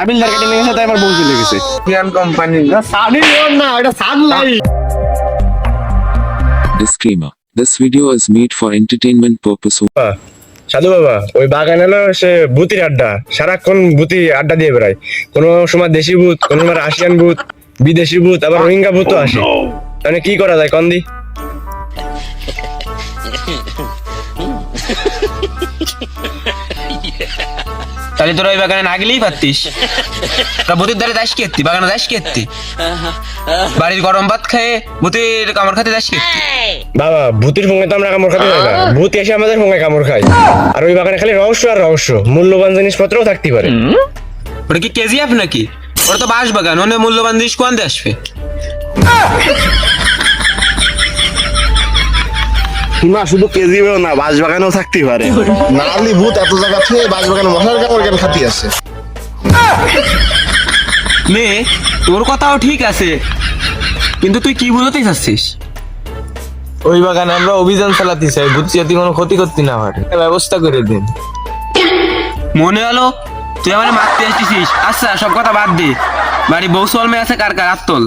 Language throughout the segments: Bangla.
আবিলদার কেটে নিয়ে তাই আমার বউ চলে গেছে। ইয়ান কোম্পানি না? এটা Sunlight Disclaimer. This video is made for entertainment purpose সাধু বাবা ওই বাগান হলো সে ভূতির আড্ডা সারাক্ষণ ভূতি আড্ডা দিয়ে বেড়ায়। কোনো সময় দেশি ভূত কোনো সময় রাশিয়ান ভূত বিদেশি ভূত আবার রোহিঙ্গা ভূতও আসে। তাহলে কি করা যায় কন্দি? তাহলে তোরা ওই বাগানে না গেলেই পারতিস। তোরা ভূতের দ্বারে যাস কেত্তি বাগানে যাস কেত্তি বাড়ির গরম ভাত খেয়ে ভূতের কামড় খাতে যাস কেত্তি বাবা ভূতির সঙ্গে তো আমরা কামড় খাতে পারি না। ভূত এসে আমাদের সঙ্গে কামড় খায়। আর ওই বাগানে খালি রহস্য আর রহস্য মূল্যবান জিনিসপত্রও থাকতে পারে। ওটা কি কেজিএফ নাকি? ওটা তো বাঁশ বাগান ওনে মূল্যবান জিনিস দিয়ে আসবে? না শুধু কেজিও না বাঁশবাগানেও থাকতে পারে। নালি ভূত এত জায়গা থেকে বাঁশবাগানে মশার কামড় কেন খাতি আছে? মেয়ে তোর কথাও ঠিক আছে। কিন্তু তুই কি বুঝতে চাচ্ছিস? ওই বাগানে আমরা অভিযান চালাতে চাই বুঝছি যাতে কোনো ক্ষতি করতে না পারে ব্যবস্থা করে দিন। মনে হলো তুই আমার মারতে আসতেছিস আচ্ছা সব কথা বাদ দে। বাড়ি বউ সলমে আছে কার কার? আত্তল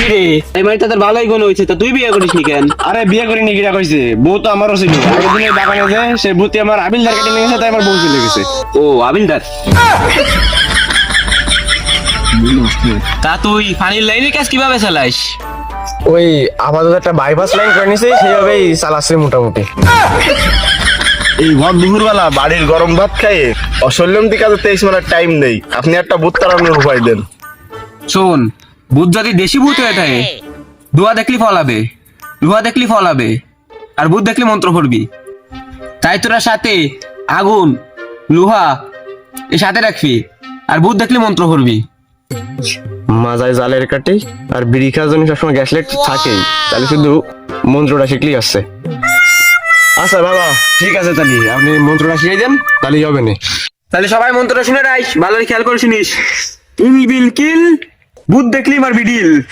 রে। এই বাড়িটা তোর ভালোই গুণ হয়েছে তা তুই বিয়ে করিস নি কেন? আরে বিয়ে করিনি কিরা কইছে। বউ তো আমারও ছিল। আগের দিন বাগানে যে সে ভূতি আমার আবিলদার কেটে নিয়ে গেছে তাই আমার বউ চলে গেছে। ও আবিলদার। তা তুই পানির লাইনের কাজ কীভাবে চালাইস ওই আপাতত একটা বাইপাস লাইন করে নিছে সেইভাবেই চালাচ্ছে মোটামুটি। এই ভর দুপুরবেলা বাড়ির গরম ভাত খাইয়ে অসল্যমতি কাজে তেইশ মিনিট টাইম নেই আপনি একটা ভূত তাড়ানোর উপায় দেন। শোন ভূত যদি দেশি ভূত হয়ে থাকে দুয়া দেখলি ফলাবে লুহা দেখলি ফলাবে আর ভূত দেখলি মন্ত্র পড়বি। তাই তোরা সাথে আগুন লোহা এই সাথে রাখবি আর ভূত দেখলি মন্ত্র পড়বি। মাজায় জালের কাটে আর বিড়ি খাওয়ার জন্য সবসময় গ্যাস লাইট থাকেই। তাহলে শুধু মন্ত্রটা শিখলেই আসছে। আচ্ছা বাবা ঠিক আছে তাহলে। আপনি মন্ত্রটা শিখিয়ে দেন তাহলে হবে না। তাহলে সবাই মন্ত্রটা শুনে রাইস ভালো খেয়াল করে শুনিস। ইল বিল কিল ভূত দেখলি মারবি ডিল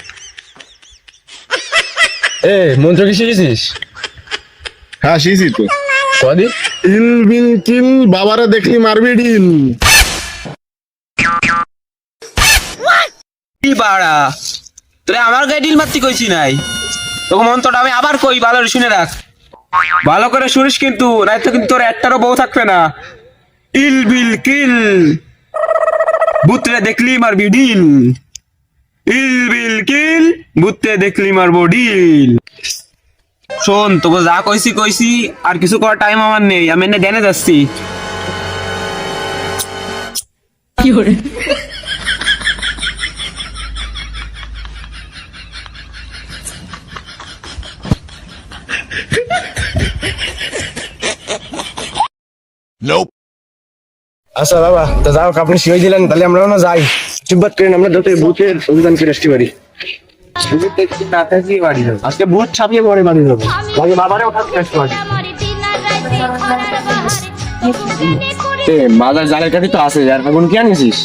এ মন্ত্র কি শিখেছিস? হ্যাঁ শিখছি তো। কদি ইল বিল কিল বাবারা দেখলি মারবি ডিল কি বাড়া। তোরে আমার গায়ে ডিল মারতে কইছি নাই। তোকে মন্ত্রটা আমি আবার কই ভালো করে শুনে রাখ। ভালো করে শুনিস কিন্তু নাই তো কিন্তু তোর একটারও বউ থাকবে না। ইল বিল কিল বুতরে দেখলি মারবি ডিল ইল বিল কিল বুতরে দেখলি মারবো ডিল শোন তোকে যা কইছি কইছি আর কিছু করার টাইম আমার নেই আমি এনে দেনে যাচ্ছি। আচ্ছা বাবা তো যাও আপনি শিখিয়ে দিলেন তাহলে আমরাও না যাই। চুপবাদ করেন আমরা যত ভূতের অভিযান করে আসতে পারি আজকে ভূত ছাপিয়ে পরে বাড়ি যাব। আগে বাবারেও থাকতে আসতে পারি মাদার জালের কাঠি তো আছে আর আগুন কি আনিছিস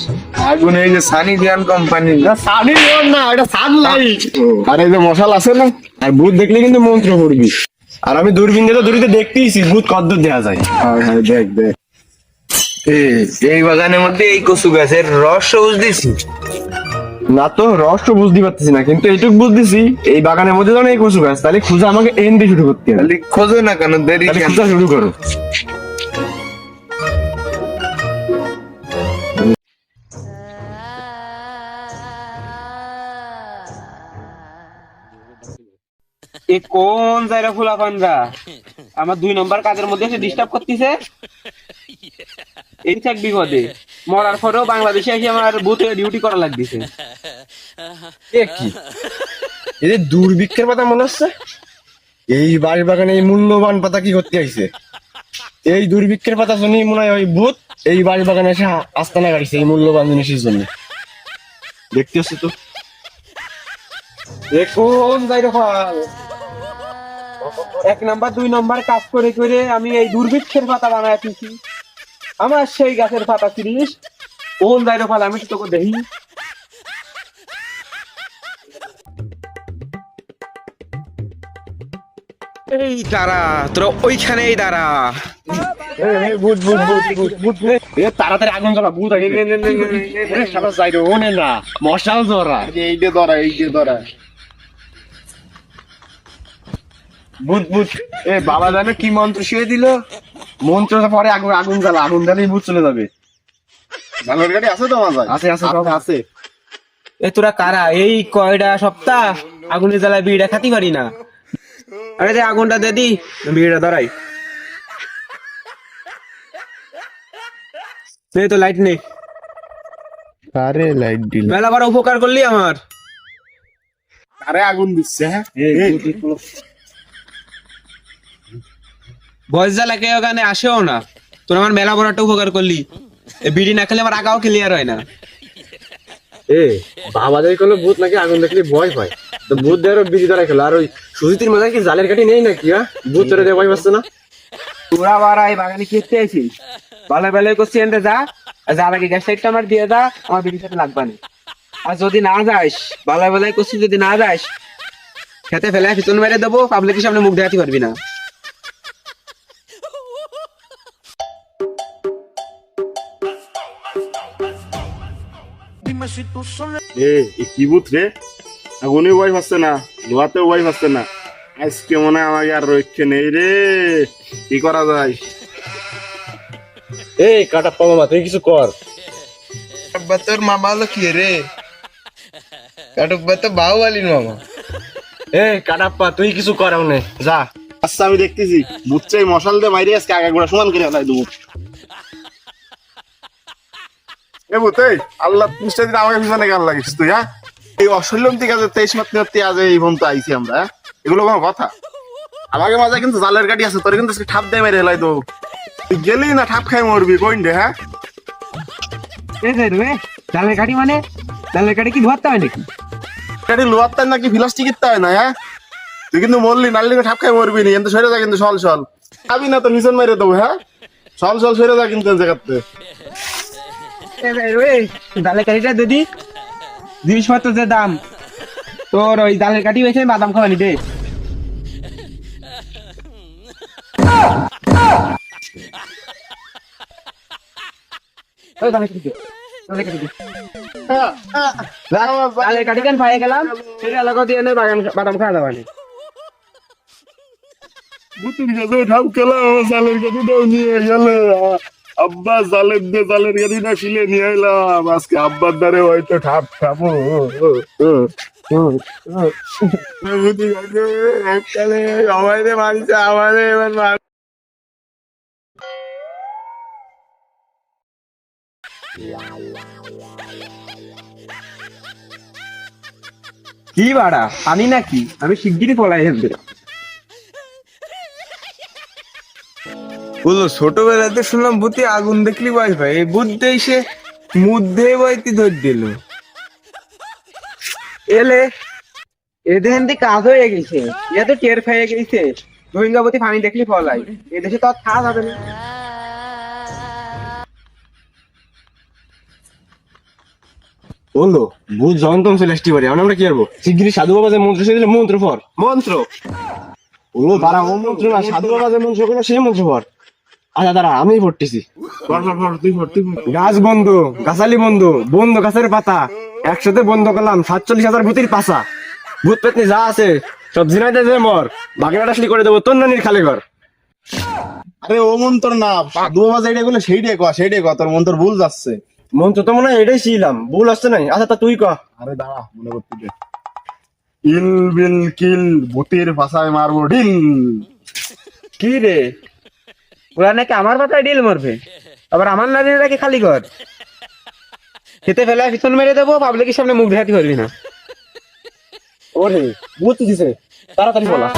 আগুন এই যে সানি দিয়ান কোম্পানি সানি না এটা আর এই যে মশাল আছে না আর ভূত দেখলে কিন্তু মন্ত্র পড়বি। আর আমি দূরবীন দিয়ে তো দূরিতে দেখতেইছি ভূত কদ্দূর দেওয়া যায়। হ্যাঁ হ্যাঁ দেখ দেখ। এই বাগানের মধ্যে এই কচু গাছের রস সবুজ দিছি না তো রহস্য বুঝতে পারতেছি না কিন্তু এইটুকু বুঝতেছি এই বাগানের মধ্যে যখন এই কচু গাছ তাহলে খুঁজে আমাকে এন দিয়ে শুরু করতে হবে। খোঁজো না কেন দেরি খুঁজা শুরু করো। এ কোন জায়গা খোলা পান্ডা আমার দুই নম্বর কাজের মধ্যে এসে ডিস্টার্ব করতেছে। এই থাক বিপদে। মরার পরেও বাংলাদেশে এসে আমার বুথে ডিউটি করা লাগতেছে। এ কি? এই দুর্ভিক্ষের পাতা মনে হচ্ছে? এই বাড়ি বাগানে এই মূল্যবান পাতা কি করতে আইছে? এই দুর্ভিক্ষের পাতা শুনি মনে হয় ওই ভূত এই বাড়ি বাগানে এসে আস্তানা গাড়িছে এই মূল্যবান জিনিসের জন্য। দেখতে হচ্ছে তো। এ কোন যাই এক নাম্বার দুই নাম্বার কাজ করে করে আমি এই দুর্ভিক্ষের পাতা বানায় আমার সেই গাছের পাতা চিনিস কোন জায়গা পালা আমি তোকে দেখি? এই দাঁড়া তোরা ওইখানেই দাঁড়া। তাড়াতাড়ি আগুন জ্বালা যাই ওনে না মশাল এই ধরা এই ধরা। ভূত ভূত এ বাবা জানে কি মন্ত্র শুয়ে দিল? মন্ত্র পরে আগুন আগুন জ্বালা আগুন জ্বালিয়ে ভূত চলে যাবে। ঝালের গাড়ি আছে তো আমার আছে আছে সব আছে। এ তোরা কারা? এই কয়টা সপ্তাহ? আগুনের জ্বালায় বিড়িটা খাতি পারি না। আরে দে আগুনটা দে দি। বিড়িটা ধরাই। নে তো লাইট নেই আরে লাইট দিল। মেলা বড় উপকার করলি আমার। আরে আগুন দিচ্ছে হ্যাঁ? বয়স জ্বালা কে ওখানে আসেও না। তোর আমার মেলা বড় একটা উপকার করলি। বিড়ি না খেলে আমার আগাও ক্লিয়ার হয় না। এ বাবা যাই করল ভূত নাকি আগুন দেখলে ভয় পায়? তো ভূত দেওয়ার বিধি ধরা খেলো। আর ওই সুজিতির মাথায় কি জালের কাঠি নেই নাকি হ্যাঁ? ভূত ধরে দিয়ে ভয় পাচ্ছে না? তোরা বারা এই বাগানে খেতে আছিস ভালো ভালো করছি এনতে যা। যার আগে গ্যাস লাইটটা আমার দিয়ে দা আমার বিড়ির সাথে লাগবে না। আর যদি না যাস ভালো ভালো করছি যদি না যাস খেতে ফেলে পিছন মেরে দেবো পাবলিকের সামনে মুখ দেখাতে পারবি না। এ এ কি বুথ রে? আগুনে ভয় পাচ্ছে না ধোয়াতেও ভয় পাচ্ছে না। আজকে মনে হয় আমাকে আর রক্ষে নেই রে। কি করা যায়? এই কাটা তুই কিছু কর। আব্বা তোর মামা হলো কি রে? কাটুব্বা তো বাহুবালির মামা। এই কাটাপ্পা তুই কিছু কর ওনে যা। আচ্ছা আমি দেখতেছি। বুচ্চাই মশাল দিয়ে মাইরে আজকে আগা গোড়া সমান করে ফেলাই দেবো। এ আল্লাহ দিন আমাকে পিছনে গান লাগিস তুই হ্যাঁ? এই থেকে আজ তেইশ মাত্র আজ এই পর্যন্ত আইছি আমরা হ্যাঁ? এগুলো কোনো কথা? আমাকে মাঝে কিন্তু জালের গাড়ি আছে তোর কিন্তু ঠাপ দিয়ে মেরে হেলাই দেবো। তুই গেলি না ঠাপ খাই মরবি কইন রে হ্যাঁ? ডালের কাঠি মানে? ডালের কাঠি কি ধরতে হয় নাকি? গাড়ি লোয়ার তার নাকি প্লাস্টিক কিনতে হয় না হ্যাঁ? তুই কিন্তু মরলি নালি ঠাপ খাই মরবি নি কিন্তু সরে যা কিন্তু সল সল খাবি না তো মিশন মেরে দেবো হ্যাঁ? সল সল সরে যা কিন্তু জায়গাতে। ডালের কাঠিটা দিদি জিনিসপত্র যে দাম। তোর ওই ডালের কাঠি হয়েছে, বাদাম খাওয়ানি দে। বাগান, বাদাম খাওয়া দাওয়ানি বুতুর কাছে ঠাপ খেলা নিয়ে গেল। আব্বা জালের দিয়ে জালের গাড়িটা শিলে নিয়ে এলাম আজকে আব্বার দ্বারে হয়তো ঠাপ এককালে সবাই মানছে আমাদের এবার মান কি বাড়া আমি নাকি? আমি শিগগিরই পলাই হেলতে বলল ছোটবেলাতে শুনলাম ভূতি আগুন দেখলি ভয় পায় এই বুদ্ধে এসে মুদ্ধে বইতি ধর দিল। এলে এদের হেন্দি কাজ হয়ে গেছে। ইয়া তো টের খেয়ে গেছে। রোহিঙ্গাবতী পানি দেখলি ফলাই এ দেশে তো আর খাওয়া যাবে না। বলল ভূত যন্ত্রম চলে আসতে পারে আমরা কি করব? শিগগিরি সাধু বাবা যে মন্ত্র সে দিলে মন্ত্র পর। মন্ত্র? ও দাঁড়া ও মন্ত্র না সাধু বাবা যে মন্ত্র করল সেই মন্ত্র পর। আচ্ছা দাঁড়া আমি পড়তেছি। গাছ বন্ধ গাছালি বন্ধ বন্ধ গাছের পাতা। একসাথে বন্ধ করলাম সাতচল্লিশ হাজার ভূতির পাশা ভূত পেতনি যা আছে সব জিনাইতে যে মর বাকিটা আসলি করে দেবো তোর নানির খালি ঘর। আরে ও মন্তর না দু বাবা যেটা গুলো সেইটাই কয়া সেইটাই কয়া তোর মন্তর ভুল যাচ্ছে। মন্ত্র তো মনে হয় এটাই ছিলাম ভুল আসছে নাই। আচ্ছা তা তুই কহ আরে দাঁড়া মনে করতে দে ইল বিল কিল ভূতের ভাষায় মারবো ডিল। কি রে? ওরা নাকি আমার মাথায় ডিল মারবে। আবার আমার নারীটাকে খালি ঘর। খেতে ফেলে পিছন মেরে দেবো পাবলিকের সামনে মুখ দেখাতে পারবি না। ওরে বুঝতে দিছে। তাড়াতাড়ি বলা।